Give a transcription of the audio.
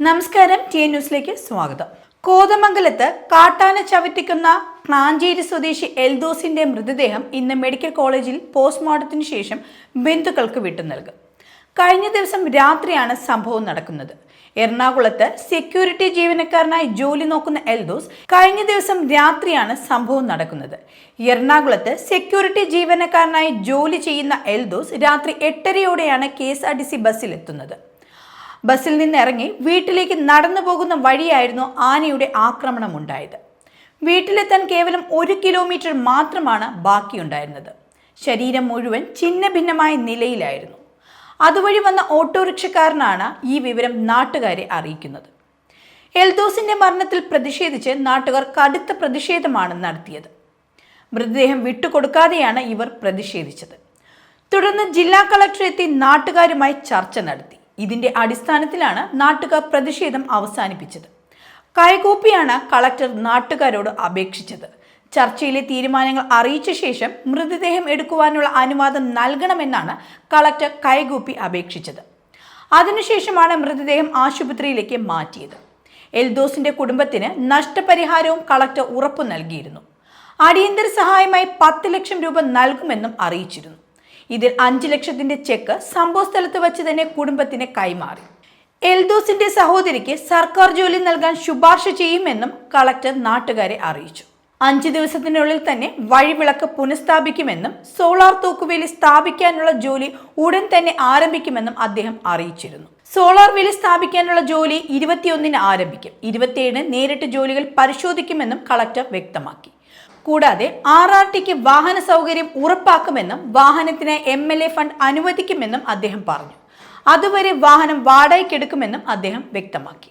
നമസ്കാരം ടി ന്യൂസിലേക്ക് സ്വാഗതം. കോതമംഗലത്ത് കാട്ടാന ചവിട്ടിക്കുന്ന ക്ലാഞ്ചേരി സ്വദേശി എൽദോസിന്റെ മൃതദേഹം ഇന്ന് മെഡിക്കൽ കോളേജിൽ പോസ്റ്റ്മോർട്ടത്തിന് ശേഷം ബന്ധുക്കൾക്ക് വിട്ടു നൽകും. കഴിഞ്ഞ ദിവസം രാത്രിയാണ് സംഭവം നടക്കുന്നത്. എറണാകുളത്ത് സെക്യൂരിറ്റി ജീവനക്കാരനായി ജോലി നോക്കുന്ന എൽദോസ് കഴിഞ്ഞ ദിവസം രാത്രിയാണ് സംഭവം നടക്കുന്നത്. എറണാകുളത്ത് സെക്യൂരിറ്റി ജീവനക്കാരനായി ജോലി ചെയ്യുന്ന എൽദോസ് രാത്രി എട്ടരയോടെയാണ് K S R T C ബസ്സിലെത്തുന്നത്. ബസ്സിൽ നിന്ന് ഇറങ്ങി വീട്ടിലേക്ക് നടന്നു പോകുന്ന വഴിയായിരുന്നു ആനയുടെ ആക്രമണം ഉണ്ടായത് വീട്ടിലെത്താൻ കേവലം ഒരു കിലോമീറ്റർ മാത്രമാണ് ബാക്കിയുണ്ടായിരുന്നത്. ശരീരം മുഴുവൻ ഛിന്ന ഭിന്നമായ നിലയിലായിരുന്നു. അതുവഴി വന്ന ഓട്ടോറിക്ഷക്കാരനാണ് ഈ വിവരം നാട്ടുകാരെ അറിയിക്കുന്നത്. എൽദോസിന്റെ മരണത്തിൽ പ്രതിഷേധിച്ച് നാട്ടുകാർ കടുത്ത പ്രതിഷേധമാണ് നടത്തിയത്. മൃതദേഹം വിട്ടുകൊടുക്കാതെയാണ് ഇവർ പ്രതിഷേധിച്ചത്. തുടർന്ന് ജില്ലാ കളക്ടർ എത്തി നാട്ടുകാരുമായി ചർച്ച നടത്തി. ഇതിന്റെ അടിസ്ഥാനത്തിലാണ് നാട്ടുകാർ പ്രതിഷേധം അവസാനിപ്പിച്ചത്. കൈകൂപ്പിയാണ് കളക്ടർ നാട്ടുകാരോട് അപേക്ഷിച്ചത്. ചർച്ചയിലെ തീരുമാനങ്ങൾ അറിയിച്ച ശേഷം മൃതദേഹം എടുക്കുവാനുള്ള അനുവാദം നൽകണമെന്നാണ് കളക്ടർ കൈകൂപ്പി അപേക്ഷിച്ചത്. അതിനുശേഷമാണ് മൃതദേഹം ആശുപത്രിയിലേക്ക് മാറ്റിയത്. എൽദോസിന്റെ കുടുംബത്തിന് നഷ്ടപരിഹാരവും കളക്ടർ ഉറപ്പു നൽകിയിരുന്നു. അടിയന്തര സഹായമായി പത്ത് ലക്ഷം രൂപ നൽകുമെന്നും അറിയിച്ചിരുന്നു. ഇതിൽ അഞ്ച് ലക്ഷത്തിന്റെ ചെക്ക് സംഭവസ്ഥലത്ത് വെച്ച് തന്നെ കുടുംബത്തിന് കൈമാറി. എൽദോസിന്റെ സഹോദരിക്ക് സർക്കാർ ജോലി നൽകാൻ ശുപാർശ ചെയ്യുമെന്നും കളക്ടർ നാട്ടുകാരെ അറിയിച്ചു. അഞ്ച് ദിവസത്തിനുള്ളിൽ തന്നെ വഴിവിളക്ക് പുനഃസ്ഥാപിക്കുമെന്നും സോളാർ തൂക്കുവേലി സ്ഥാപിക്കാനുള്ള ജോലി ഉടൻ തന്നെ ആരംഭിക്കുമെന്നും അദ്ദേഹം അറിയിച്ചിരുന്നു. സോളാർ വേലി സ്ഥാപിക്കാനുള്ള ജോലി ഇരുപത്തിയൊന്നിന് ആരംഭിക്കും. ഇരുപത്തിയേഴിന് നേരിട്ട് ജോലികൾ പരിശോധിക്കുമെന്നും കളക്ടർ വ്യക്തമാക്കി. കൂടാതെ ആർ ആർ ടിക്ക് വാഹന സൗകര്യം ഉറപ്പാക്കുമെന്നും വാഹനത്തിന് എം എൽ എ ഫണ്ട് അനുവദിക്കുമെന്നും അദ്ദേഹം പറഞ്ഞു. അതുവരെ വാഹനം വാടകയ്ക്കെടുക്കുമെന്നും അദ്ദേഹം വ്യക്തമാക്കി.